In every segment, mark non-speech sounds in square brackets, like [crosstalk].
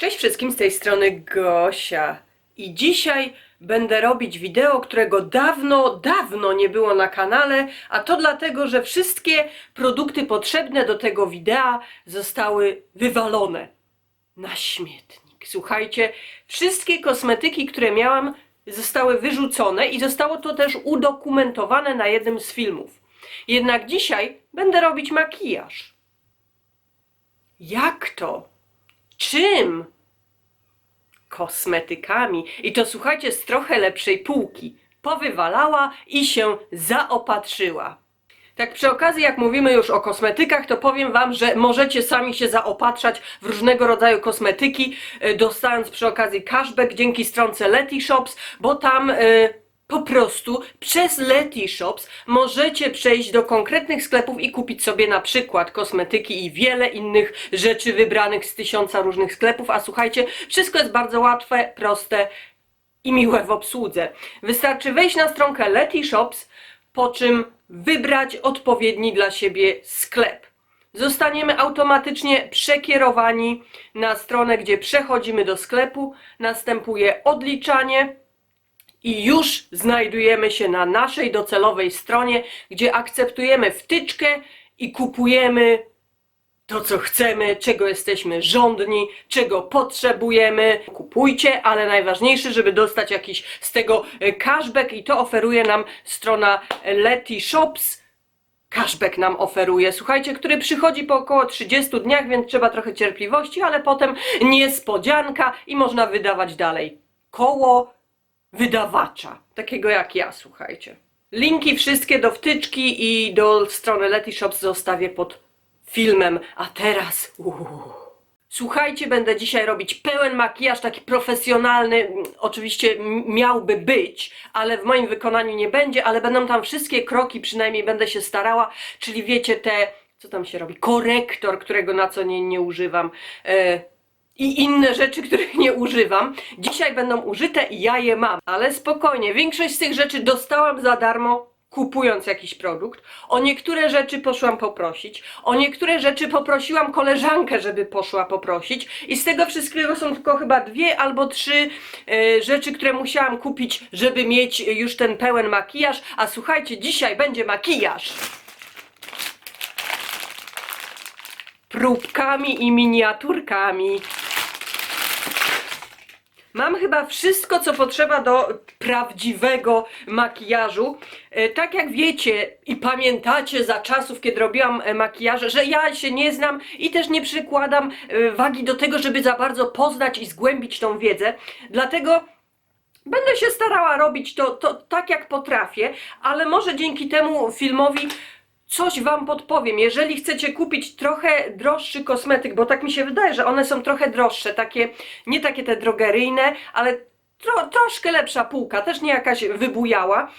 Cześć wszystkim, z tej strony Gosia. I dzisiaj będę robić wideo, którego dawno, dawno nie było na kanale, a to dlatego, że wszystkie produkty potrzebne do tego widea zostały wywalone na śmietnik. Słuchajcie, wszystkie kosmetyki, które miałam, zostały wyrzucone i zostało to też udokumentowane na jednym z filmów. Jednak dzisiaj będę robić makijaż. Jak to? Czym? Kosmetykami. I to słuchajcie, z trochę lepszej półki. Powywalała i się zaopatrzyła. Tak przy okazji, jak mówimy już o kosmetykach, to powiem Wam, że możecie sami się zaopatrzać w różnego rodzaju kosmetyki, e, dostając przy okazji cashback dzięki stronce Letty Shops, bo tam e, po prostu przez Letty Shops możecie przejść do konkretnych sklepów i kupić sobie na przykład kosmetyki i wiele innych rzeczy wybranych z tysiąca różnych sklepów. A słuchajcie, wszystko jest bardzo łatwe, proste i miłe w obsłudze. Wystarczy wejść na stronkę Letty Shops, po czym wybrać odpowiedni dla siebie sklep. Zostaniemy automatycznie przekierowani na stronę, gdzie przechodzimy do sklepu, następuje odliczanie i już znajdujemy się na naszej docelowej stronie, gdzie akceptujemy wtyczkę i kupujemy to, co chcemy, czego jesteśmy żądni, czego potrzebujemy. Kupujcie, ale najważniejsze, żeby dostać jakiś z tego e, cashback i to oferuje nam strona Letty Shops. Cashback nam oferuje, słuchajcie, który przychodzi po około 30 dniach, więc trzeba trochę cierpliwości, ale potem niespodzianka i można wydawać dalej. Koło wydawacza, takiego jak ja, słuchajcie. Linki wszystkie do wtyczki i do strony Letty Shops zostawię pod filmem, a teraz uuu. Słuchajcie, będę dzisiaj robić pełen makijaż, taki profesjonalny, oczywiście miałby być, ale w moim wykonaniu nie będzie, ale będą tam wszystkie kroki, przynajmniej będę się starała, czyli wiecie te, co tam się robi, korektor, którego na co nie, nie używam, e, i inne rzeczy, których nie używam. Dzisiaj będą użyte i ja je mam. Ale spokojnie, większość z tych rzeczy dostałam za darmo, kupując jakiś produkt. O niektóre rzeczy poszłam poprosić. O niektóre rzeczy poprosiłam koleżankę, żeby poszła poprosić. I z tego wszystkiego są tylko chyba dwie albo trzy e, rzeczy, które musiałam kupić, żeby mieć już ten pełen makijaż. A słuchajcie, dzisiaj będzie makijaż. Próbkami i miniaturkami. Mam chyba wszystko, co potrzeba do prawdziwego makijażu. E, Tak jak wiecie i pamiętacie za czasów, kiedy robiłam e, makijaże, że ja się nie znam i też nie przykładam e, wagi do tego, żeby za bardzo poznać i zgłębić tą wiedzę. Dlatego Będę się starała robić to, to tak, jak potrafię, ale może dzięki temu filmowi coś Wam podpowiem. Jeżeli chcecie kupić trochę droższy kosmetyk, bo tak mi się wydaje, że one są trochę droższe, takie, nie takie te drogeryjne, ale tro, troszkę lepsza półka, też nie jakaś wybujała,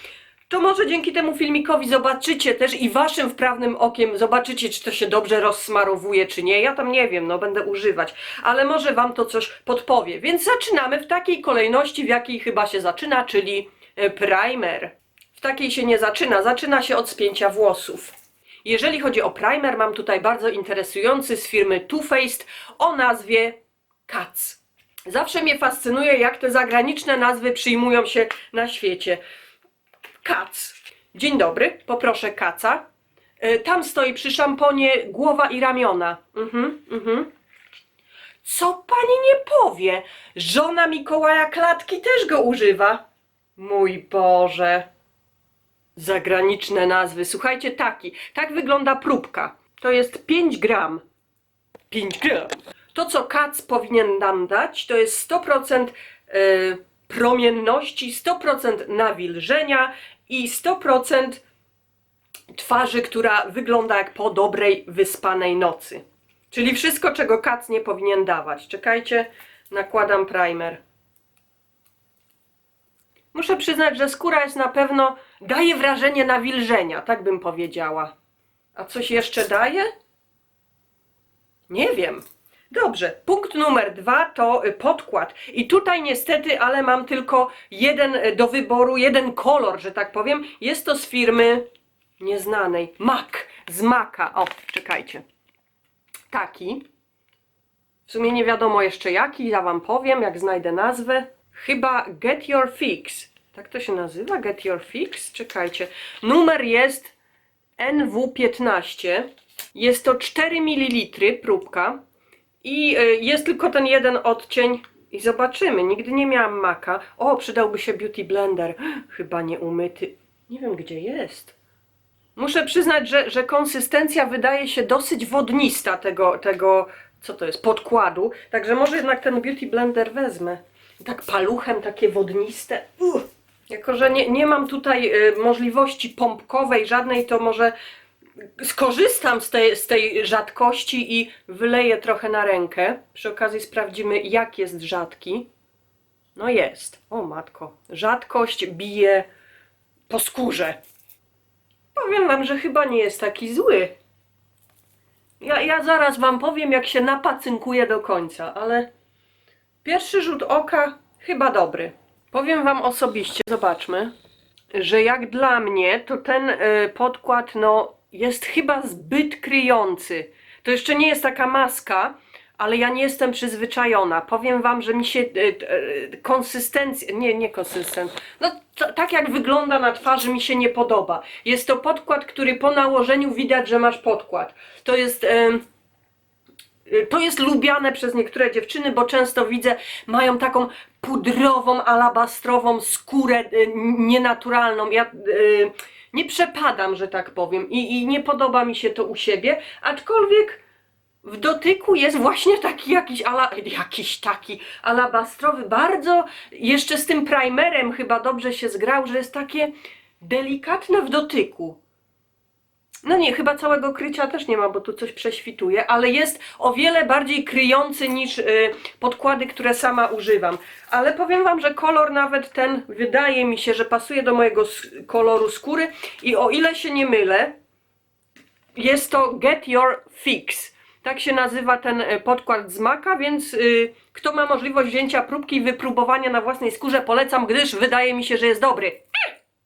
to może dzięki temu filmikowi zobaczycie też i Waszym wprawnym okiem zobaczycie, czy to się dobrze rozsmarowuje, czy nie. Ja tam nie wiem, no będę używać, ale może Wam to coś podpowie. Więc zaczynamy w takiej kolejności, w jakiej chyba się zaczyna, czyli e, primer. W takiej się nie zaczyna, zaczyna się od spięcia włosów. Jeżeli chodzi o primer, mam tutaj bardzo interesujący z firmy Too Faced o nazwie Cats. Zawsze mnie fascynuje, jak te zagraniczne nazwy przyjmują się na świecie. Kac. Dzień dobry, poproszę kaca. E, Tam stoi przy szamponie głowa i ramiona. Mhm, mhm. Co pani nie powie? Żona Mikołaja Klatki też go używa. Mój Boże. Zagraniczne nazwy. Słuchajcie, taki. Tak wygląda próbka. To jest 5 gram. 5 gram. To, co kac powinien nam dać, to jest 100% y, promienności, 100% nawilżenia i 100% twarzy, która wygląda jak po dobrej, wyspanej nocy. Czyli wszystko, czego kac nie powinien dawać. Czekajcie, nakładam primer. Muszę przyznać, że skóra jest na pewno, daje wrażenie nawilżenia, tak bym powiedziała. A coś jeszcze daje? Nie wiem. Dobrze, punkt numer dwa to y, podkład. I tutaj niestety, ale mam tylko jeden y, do wyboru, jeden kolor, że tak powiem. Jest to z firmy nieznanej. MAC, z Maka. O, czekajcie. Taki. W sumie nie wiadomo jeszcze jaki, ja wam powiem, jak znajdę nazwę. Chyba Get Your Fix. Tak to się nazywa? Get Your Fix? Czekajcie. Numer jest NW15. Jest to 4 ml próbka. I y, jest tylko ten jeden odcień. I zobaczymy. Nigdy nie miałam maka. O, przydałby się Beauty Blender. [gasps] Chyba nie umyty. Nie wiem gdzie jest. Muszę przyznać, że, że konsystencja wydaje się dosyć wodnista tego, tego, co to jest, podkładu. Także może jednak ten Beauty Blender wezmę. Tak paluchem, takie wodniste. Uff. Jako, że nie, nie mam tutaj y, możliwości pompkowej żadnej, to może skorzystam z tej, z tej rzadkości i wyleję trochę na rękę. Przy okazji sprawdzimy, jak jest rzadki. No jest. O matko. Rzadkość bije po skórze. Powiem wam, że chyba nie jest taki zły. Ja, ja zaraz wam powiem, jak się napacynkuje do końca, ale pierwszy rzut oka chyba dobry. Powiem wam osobiście, zobaczmy, że jak dla mnie, to ten y, podkład no, jest chyba zbyt kryjący. To jeszcze nie jest taka maska, ale ja nie jestem przyzwyczajona. Powiem wam, że mi się y, y, konsystencja, nie, nie konsystencja, no tak jak wygląda na twarzy mi się nie podoba. Jest to podkład, który po nałożeniu widać, że masz podkład. To jest... to jest lubiane przez niektóre dziewczyny, bo często widzę, mają taką pudrową, alabastrową skórę y, nienaturalną. Ja y, nie przepadam, że tak powiem, i, i nie podoba mi się to u siebie, aczkolwiek w dotyku jest właśnie taki jakiś, ala, jakiś taki alabastrowy, bardzo jeszcze z tym primerem chyba dobrze się zgrał, że jest takie delikatne w dotyku. No nie, chyba całego krycia też nie ma, bo tu coś prześwituje, ale jest o wiele bardziej kryjący niż y, podkłady, które sama używam. Ale powiem Wam, że kolor nawet ten wydaje mi się, że pasuje do mojego koloru skóry i o ile się nie mylę, jest to Get Your Fix. Tak się nazywa ten e, podkład z Maka, więc y, kto ma możliwość wzięcia próbki i wypróbowania na własnej skórze, polecam, gdyż wydaje mi się, że jest dobry.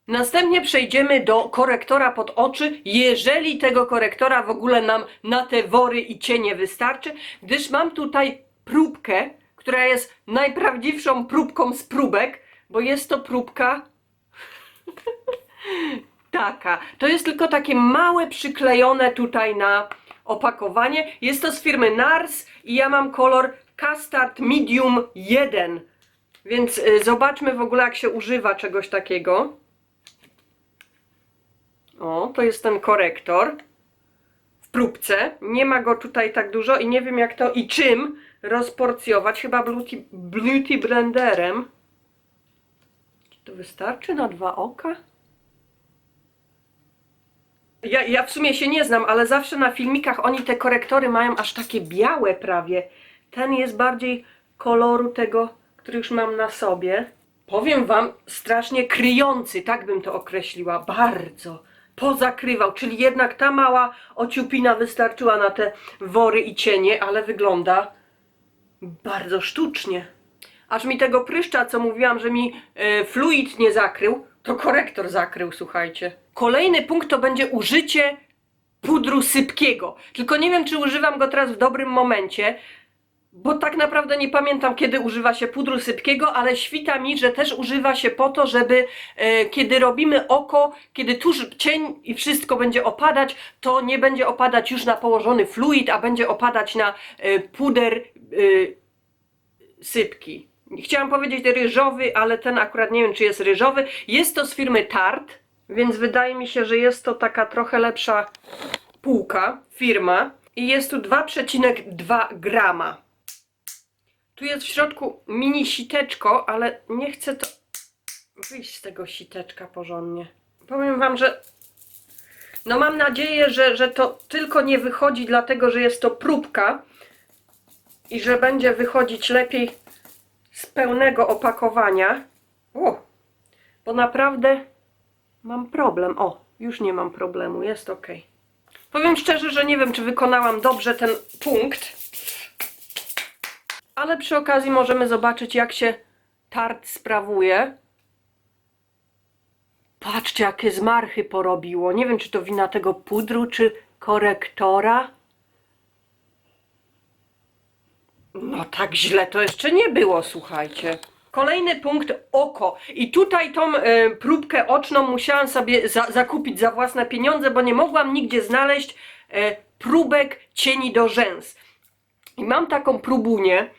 Następnie przejdziemy do korektora pod oczy, jeżeli tego korektora w ogóle nam na te wory i cienie wystarczy, gdyż mam tutaj próbkę, która jest najprawdziwszą próbką z próbek, bo jest to próbka [laughs] taka. To jest tylko takie małe przyklejone tutaj na opakowanie. Jest to z firmy NARS i ja mam kolor Custard Medium 1. Więc y, zobaczmy w ogóle jak się używa czegoś takiego. O, to jest ten korektor w próbce. Nie ma go tutaj tak dużo i nie wiem jak to i czym rozporcjować. Chyba beauty, beauty blenderem. Czy to wystarczy na dwa oka? Ja, ja w sumie się nie znam, ale zawsze na filmikach oni te korektory mają aż takie białe prawie. Ten jest bardziej koloru tego, który już mam na sobie. Powiem wam, strasznie kryjący, tak bym to określiła, bardzo. Pozakrywał, czyli jednak ta mała ociupina wystarczyła na te wory i cienie, ale wygląda bardzo sztucznie. Aż mi tego pryszcza, co mówiłam, że mi e, fluid nie zakrył, to korektor zakrył, słuchajcie. Kolejny punkt to będzie użycie pudru sypkiego. Tylko nie wiem, czy używam go teraz w dobrym momencie, bo tak naprawdę nie pamiętam, kiedy używa się pudru sypkiego, ale świta mi, że też używa się po to, żeby e, kiedy robimy oko, kiedy tuż cień i wszystko będzie opadać, to nie będzie opadać już na położony fluid, a będzie opadać na e, puder e, sypki. Chciałam powiedzieć ryżowy, ale ten akurat nie wiem, czy jest ryżowy. Jest to z firmy Tarte, więc wydaje mi się, że jest to taka trochę lepsza półka, firma. I jest tu 2,2 grama. Tu jest w środku mini siteczko, ale nie chcę to wyjść z tego siteczka porządnie. Powiem wam, że no mam nadzieję, że, że to tylko nie wychodzi dlatego, że jest to próbka i że będzie wychodzić lepiej z pełnego opakowania. O, bo naprawdę mam problem. O, już nie mam problemu, jest ok. Powiem szczerze, że nie wiem, czy wykonałam dobrze ten punkt, ale przy okazji możemy zobaczyć, jak się tart sprawuje. Patrzcie, jakie zmarchy porobiło. Nie wiem, czy to wina tego pudru, czy korektora. No tak źle to jeszcze nie było, słuchajcie. Kolejny punkt oko. I tutaj tą e, próbkę oczną musiałam sobie za, zakupić za własne pieniądze, bo nie mogłam nigdzie znaleźć e, próbek cieni do rzęs. I mam taką próbunię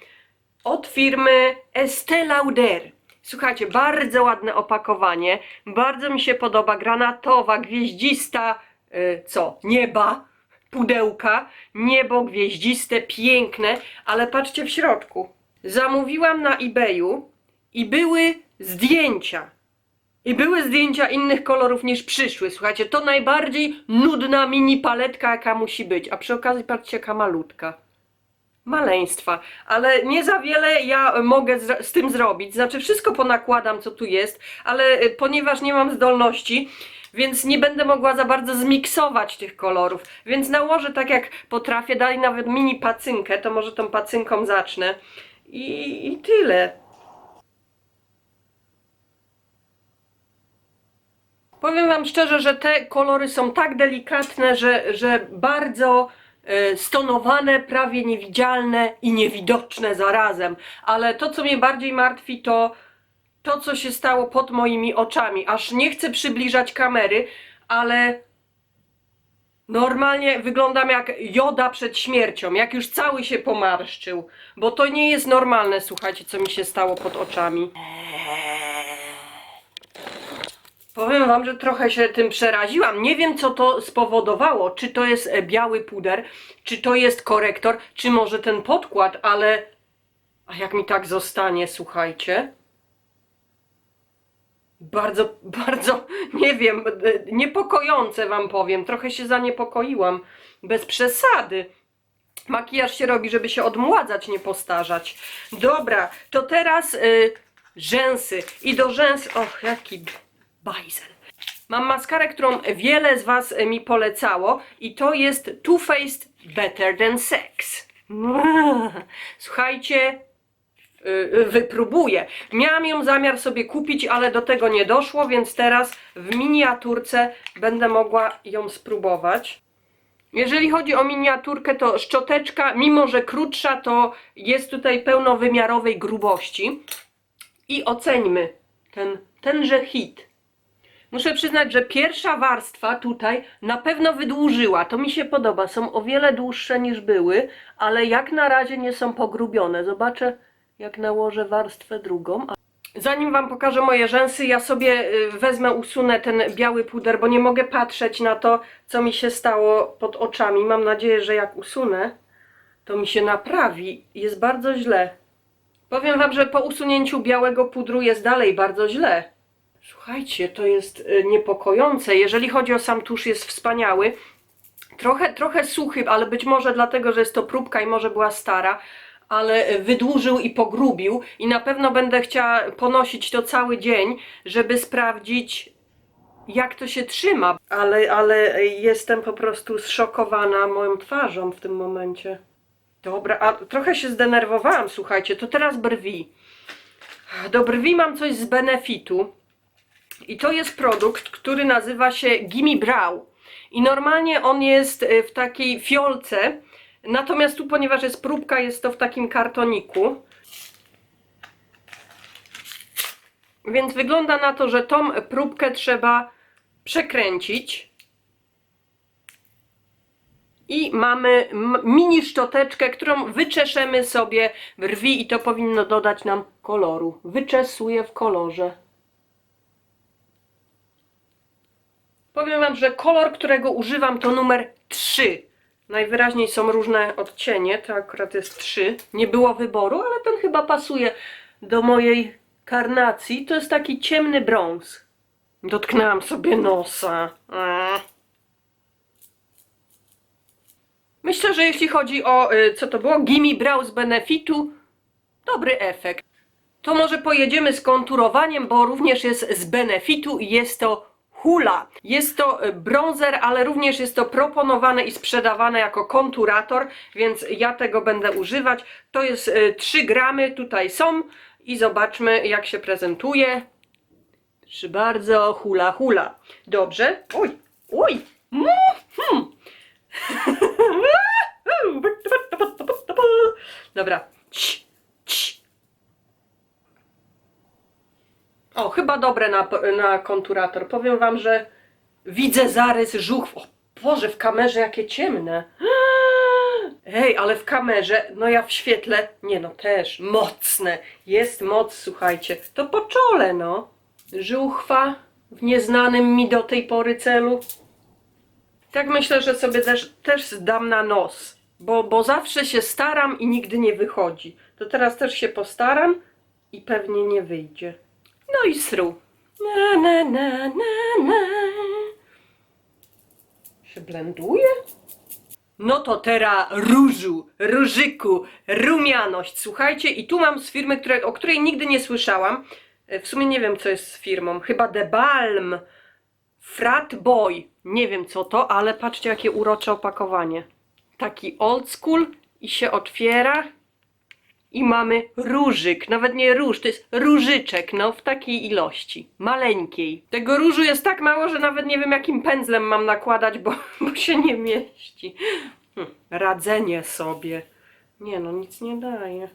od firmy Estée Lauder. Słuchajcie, bardzo ładne opakowanie, bardzo mi się podoba, granatowa, gwieździsta, y, co, nieba, pudełka, niebo gwieździste, piękne, ale patrzcie w środku. Zamówiłam na eBayu i były zdjęcia. I były zdjęcia innych kolorów niż przyszły. Słuchajcie, to najbardziej nudna mini paletka, jaka musi być. A przy okazji patrzcie, jaka malutka maleństwa, ale nie za wiele ja mogę z, z tym zrobić. Znaczy, wszystko ponakładam, co tu jest, ale y, ponieważ nie mam zdolności, więc nie będę mogła za bardzo zmiksować tych kolorów. Więc nałożę tak jak potrafię, dalej nawet mini pacynkę, to może tą pacynką zacznę. I, i tyle. Powiem Wam szczerze, że te kolory są tak delikatne, że, że bardzo stonowane, prawie niewidzialne i niewidoczne zarazem. Ale to, co mnie bardziej martwi, to to, co się stało pod moimi oczami. Aż nie chcę przybliżać kamery, ale normalnie wyglądam jak joda przed śmiercią, jak już cały się pomarszczył. Bo to nie jest normalne, słuchajcie, co mi się stało pod oczami. Powiem wam, że trochę się tym przeraziłam. Nie wiem, co to spowodowało. Czy to jest e, biały puder, czy to jest korektor, czy może ten podkład, ale. A jak mi tak zostanie, słuchajcie. Bardzo, [laughs] bardzo, nie wiem, e, niepokojące wam powiem. Trochę się zaniepokoiłam. Bez przesady. Makijaż się robi, żeby się odmładzać, nie postarzać. Dobra, to teraz y, rzęsy. I do rzęs. Och, jaki bajzel. Mam maskarę, którą wiele z Was e, mi polecało i to jest Too Faced Better Than Sex. [laughs] Słuchajcie, y, y, wypróbuję. Miałam ją zamiar sobie kupić, ale do tego nie doszło, więc teraz w miniaturce będę mogła ją spróbować. Jeżeli chodzi o miniaturkę, to szczoteczka, mimo że krótsza, to jest tutaj pełnowymiarowej grubości. I oceńmy ten, tenże hit. Muszę przyznać, że pierwsza warstwa tutaj na pewno wydłużyła. To mi się podoba. Są o wiele dłuższe niż były, ale jak na razie nie są pogrubione. Zobaczę, jak nałożę warstwę drugą. Zanim Wam pokażę moje rzęsy, ja sobie y, wezmę, usunę ten biały puder, bo nie mogę patrzeć na to, co mi się stało pod oczami. Mam nadzieję, że jak usunę, to mi się naprawi. Jest bardzo źle. Powiem Wam, że po usunięciu białego pudru jest dalej bardzo źle. Słuchajcie, to jest y, niepokojące. Jeżeli chodzi o sam tusz, jest wspaniały. Trochę, trochę suchy, ale być może dlatego, że jest to próbka i może była stara, ale wydłużył i pogrubił. I na pewno będę chciała ponosić to cały dzień, żeby sprawdzić, jak to się trzyma. Ale, ale jestem po prostu zszokowana moją twarzą w tym momencie. Dobra, a trochę się zdenerwowałam, słuchajcie, to teraz brwi. Do brwi mam coś z benefitu. I to jest produkt, który nazywa się Gimme Brow. I normalnie on jest y, w takiej fiolce. Natomiast tu, ponieważ jest próbka, jest to w takim kartoniku. Więc wygląda na to, że tą próbkę trzeba przekręcić. I mamy mini szczoteczkę, którą wyczeszemy sobie brwi i to powinno dodać nam koloru. Wyczesuję w kolorze. Powiem Wam, że kolor, którego używam to numer 3. Najwyraźniej są różne odcienie, to akurat jest 3. Nie było wyboru, ale ten chyba pasuje do mojej karnacji. To jest taki ciemny brąz. Dotknęłam sobie nosa. Myślę, że jeśli chodzi o, y, co to było, Gimme Brow z Benefitu, dobry efekt. To może pojedziemy z konturowaniem, bo również jest z Benefitu i jest to Hula. Jest to y, bronzer, ale również jest to proponowane i sprzedawane jako konturator, więc ja tego będę używać. To jest y, 3 gramy, tutaj są i zobaczmy jak się prezentuje. Proszę bardzo, hula hula. Dobrze. Oj, oj. Mhm. [laughs] Dobra, O, chyba dobre na, na konturator. Powiem wam, że widzę zarys żuchw. O Boże, w kamerze jakie ciemne. Ej, ale w kamerze, no ja w świetle, nie no też, mocne. Jest moc, słuchajcie. To po czole, no. Żuchwa w nieznanym mi do tej pory celu. Tak myślę, że sobie też, też zdam na nos, bo, bo zawsze się staram i nigdy nie wychodzi. To teraz też się postaram i pewnie nie wyjdzie. No i sru. Na, na, na, na, na. Się blenduje? No to teraz różu, różyku, rumianość. Słuchajcie, i tu mam z firmy, o której nigdy nie słyszałam. E, W sumie nie wiem, co jest z firmą. Chyba The Balm. Frat Boy. Nie wiem co to, ale patrzcie jakie urocze opakowanie. Taki old school i się otwiera i mamy różyk, nawet nie róż, to jest różyczek, no w takiej ilości, maleńkiej. Tego różu jest tak mało, że nawet nie wiem jakim pędzlem mam nakładać, bo, [laughs] bo się nie mieści. Hm, radzenie sobie. Nie no, nic nie daje.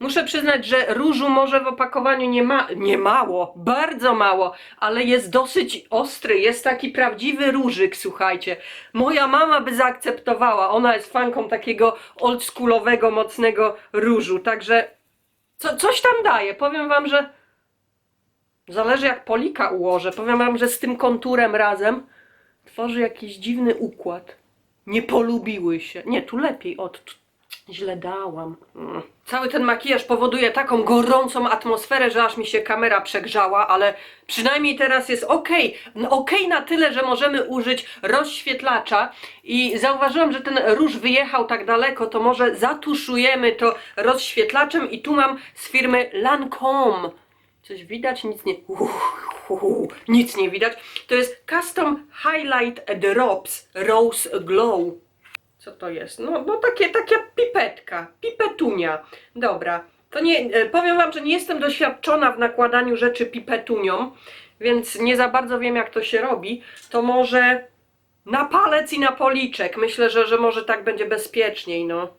Muszę przyznać, że różu może w opakowaniu nie ma, nie mało, bardzo mało, ale jest dosyć ostry, jest taki prawdziwy różyk, słuchajcie. Moja mama by zaakceptowała, ona jest fanką takiego oldschoolowego, mocnego różu, także co, coś tam daje. Powiem wam, że zależy jak polika ułożę, powiem wam, że z tym konturem razem tworzy jakiś dziwny układ. Nie polubiły się. Nie, tu lepiej, od Źle dałam. Mm. Cały ten makijaż powoduje taką gorącą atmosferę, że aż mi się kamera przegrzała, ale przynajmniej teraz jest ok. No, ok na tyle, że możemy użyć rozświetlacza i zauważyłam, że ten róż wyjechał tak daleko, to może zatuszujemy to rozświetlaczem i tu mam z firmy Lancome. Coś widać? Nic nie... Nic nie widać. To jest Custom Highlight Drops Rose Glow. Co to jest? No, no takie, taka pipetka, pipetunia. Dobra, to nie, e, powiem Wam, że nie jestem doświadczona w nakładaniu rzeczy pipetunią, więc nie za bardzo wiem jak to się robi. To może na palec i na policzek. Myślę, że, że może tak będzie bezpieczniej, no.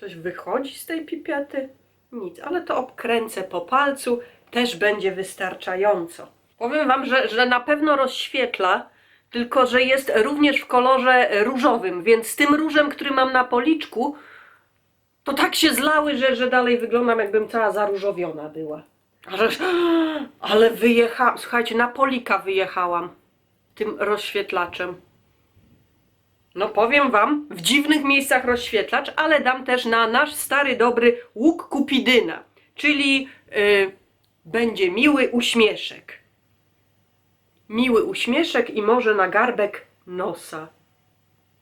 Coś wychodzi z tej pipety? Nic, ale to obkręcę po palcu, też będzie wystarczająco. Powiem Wam, że, że na pewno rozświetla, tylko że jest również w kolorze różowym, więc z tym różem, który mam na policzku, to tak się zlały, że, że dalej wyglądam jakbym cała zaróżowiona była. [gasps] Ale, ale wyjechałam, słuchajcie, na polika wyjechałam tym rozświetlaczem. No powiem wam, w dziwnych miejscach rozświetlacz, ale dam też na nasz stary dobry łuk kupidyna, czyli y, będzie miły uśmieszek. Miły uśmieszek i może na garbek nosa.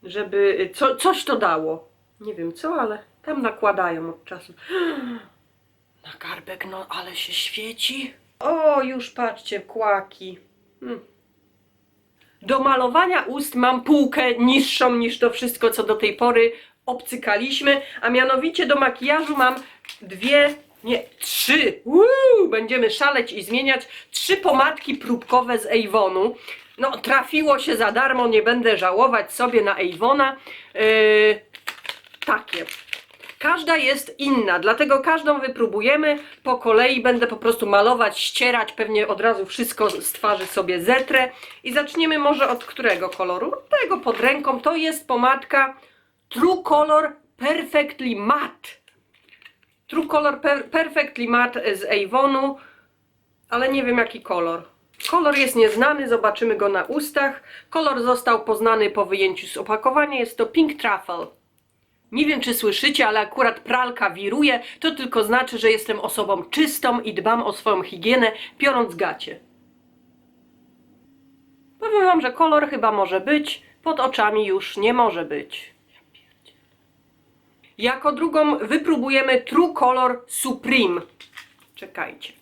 Żeby co, coś to dało. Nie wiem co, ale tam nakładają od czasu. [gasps] Na garbek, no ale się świeci. O, już patrzcie, kłaki. Hmm. Do malowania ust mam półkę niższą niż to wszystko, co do tej pory obcykaliśmy, a mianowicie do makijażu mam dwie, nie, trzy. Uuu, będziemy szaleć i zmieniać trzy pomadki próbkowe z Avonu. No, trafiło się za darmo, nie będę żałować sobie na Avona. Yy, takie. Każda jest inna, dlatego każdą wypróbujemy po kolei. Będę po prostu malować, ścierać, pewnie od razu wszystko z twarzy sobie zetrę. I zaczniemy może od którego koloru? Od tego pod ręką. To jest pomadka True Color Perfectly Matte. True Color per Perfectly Matte z Avonu, ale nie wiem jaki kolor. Kolor jest nieznany, zobaczymy go na ustach. Kolor został poznany po wyjęciu z opakowania, jest to Pink Truffle. Nie wiem, czy słyszycie, ale akurat pralka wiruje. To tylko znaczy, że jestem osobą czystą i dbam o swoją higienę, biorąc gacie. Powiem wam, że kolor chyba może być, pod oczami już nie może być. Jako drugą wypróbujemy True Color Supreme. Czekajcie.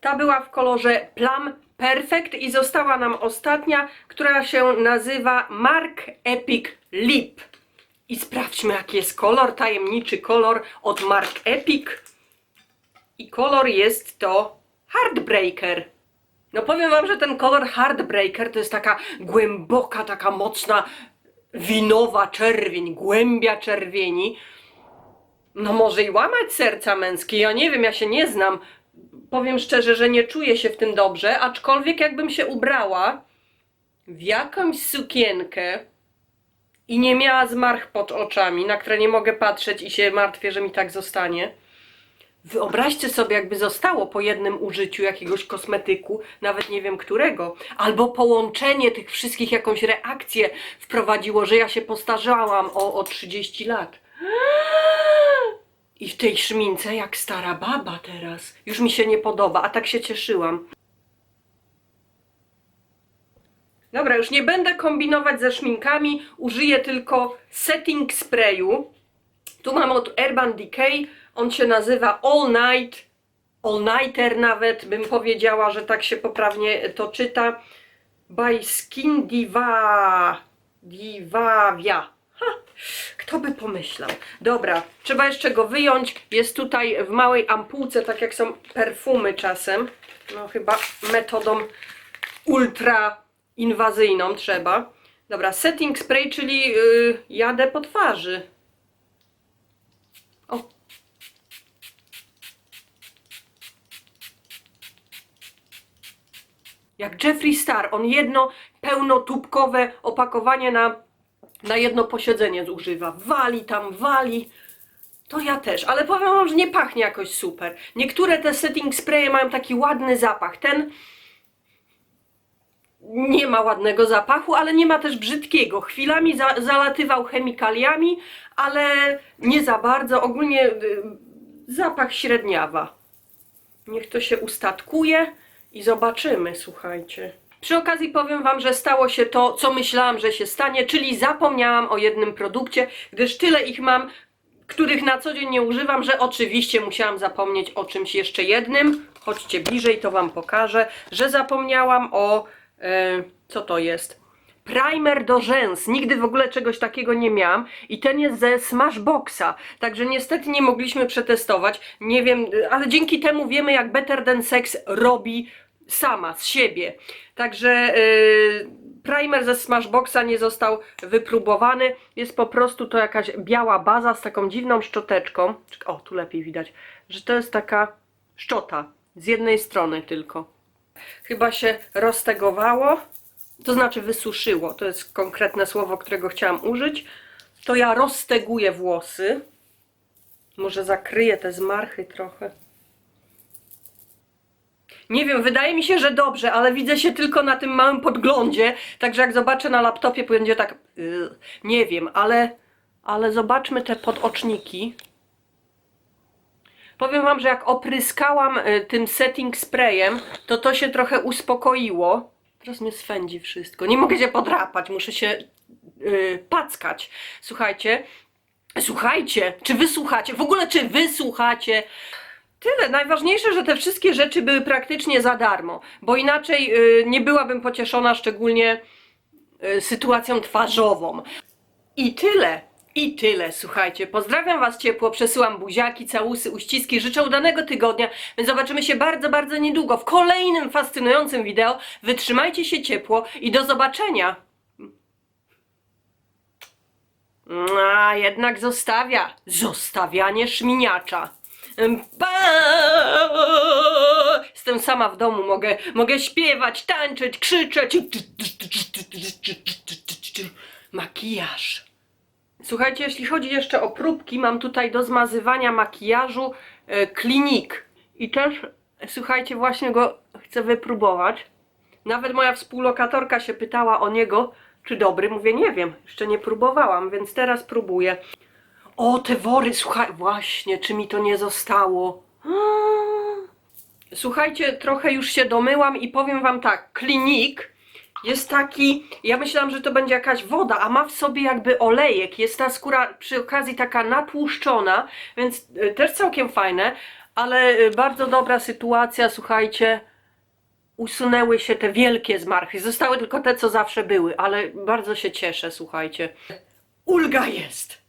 Ta była w kolorze Plum Perfect i została nam ostatnia, która się nazywa Mark Epic Lip. I sprawdźmy jaki jest kolor, tajemniczy kolor od Mark Epic. I kolor jest to Heartbreaker. No powiem wam, że ten kolor Heartbreaker to jest taka głęboka, taka mocna winowa czerwień, głębia czerwieni. No może i łamać serca męskie, ja nie wiem, ja się nie znam. Powiem szczerze, że nie czuję się w tym dobrze, aczkolwiek jakbym się ubrała w jakąś sukienkę i nie miała zmarch pod oczami, na które nie mogę patrzeć i się martwię, że mi tak zostanie. Wyobraźcie sobie, jakby zostało po jednym użyciu jakiegoś kosmetyku, nawet nie wiem którego, albo połączenie tych wszystkich, jakąś reakcję wprowadziło, że ja się postarzałam o, o 30 lat. I w tej szmince jak stara baba teraz. Już mi się nie podoba, a tak się cieszyłam. Dobra, już nie będę kombinować ze szminkami, użyję tylko setting sprayu. Tu mam od Urban Decay, on się nazywa All Night, All Nighter nawet, bym powiedziała, że tak się poprawnie to czyta. By Skin Diva, Divavia. Kto by pomyślał? Dobra, trzeba jeszcze go wyjąć. Jest tutaj w małej ampułce, tak jak są perfumy czasem. No chyba metodą ultra inwazyjną trzeba. Dobra, setting spray, czyli yy, jadę po twarzy. Jak Jeffree Star, on jedno pełnotubkowe opakowanie na, na jedno posiedzenie zużywa. Wali tam, wali. To ja też, ale powiem wam, że nie pachnie jakoś super. Niektóre te setting spraye mają taki ładny zapach. Ten nie ma ładnego zapachu, ale nie ma też brzydkiego. Chwilami za, zalatywał chemikaliami, ale nie za bardzo. Ogólnie y, zapach średniawa. Niech to się ustatkuje i zobaczymy, słuchajcie. Przy okazji powiem Wam, że stało się to, co myślałam, że się stanie, czyli zapomniałam o jednym produkcie, gdyż tyle ich mam, których na co dzień nie używam, że oczywiście musiałam zapomnieć o czymś jeszcze jednym. Chodźcie bliżej, to Wam pokażę, że zapomniałam o. E, co to jest? Primer do rzęs. Nigdy w ogóle czegoś takiego nie miałam i ten jest ze Smashboxa. Także niestety nie mogliśmy przetestować. Nie wiem, ale dzięki temu wiemy jak Better Than Sex robi sama, z siebie. Także yy, primer ze Smashboxa nie został wypróbowany. Jest po prostu to jakaś biała baza z taką dziwną szczoteczką. O, tu lepiej widać, że to jest taka szczota. Z jednej strony tylko. Chyba się roztegowało to znaczy wysuszyło, to jest konkretne słowo, którego chciałam użyć, to ja rozteguję włosy. Może zakryję te zmarchy trochę. Nie wiem, wydaje mi się, że dobrze, ale widzę się tylko na tym małym podglądzie, także jak zobaczę na laptopie, będzie tak, yy, nie wiem, ale, ale zobaczmy te podoczniki. Powiem Wam, że jak opryskałam y, tym setting sprayem, to to się trochę uspokoiło. Teraz mnie swędzi wszystko. Nie mogę się podrapać, muszę się yy, packać. Słuchajcie, słuchajcie, czy wy słuchacie? W ogóle czy wy słuchacie? Tyle. Najważniejsze, że te wszystkie rzeczy były praktycznie za darmo, bo inaczej yy, nie byłabym pocieszona, szczególnie yy, sytuacją twarzową. I tyle. I tyle, słuchajcie. Pozdrawiam Was ciepło, przesyłam buziaki, całusy, uściski. Życzę udanego tygodnia. My zobaczymy się bardzo, bardzo niedługo w kolejnym fascynującym wideo. Wytrzymajcie się ciepło i do zobaczenia. A jednak zostawia. Zostawianie szminiacza. Pa! Jestem sama w domu, mogę, mogę śpiewać, tańczyć, krzyczeć. Makijaż. Słuchajcie, jeśli chodzi jeszcze o próbki, mam tutaj do zmazywania makijażu e, klinik. I też, słuchajcie, właśnie go chcę wypróbować. Nawet moja współlokatorka się pytała o niego, czy dobry. Mówię, nie wiem, jeszcze nie próbowałam, więc teraz próbuję. O, te wory, słuchaj, właśnie, czy mi to nie zostało. [gasps] Słuchajcie, trochę już się domyłam i powiem wam tak, klinik jest taki, ja myślałam, że to będzie jakaś woda, a ma w sobie jakby olejek. Jest ta skóra przy okazji taka natłuszczona, więc y, też całkiem fajne, ale y, bardzo dobra sytuacja, słuchajcie. Usunęły się te wielkie zmarchy. Zostały tylko te, co zawsze były, ale bardzo się cieszę, słuchajcie. Ulga jest!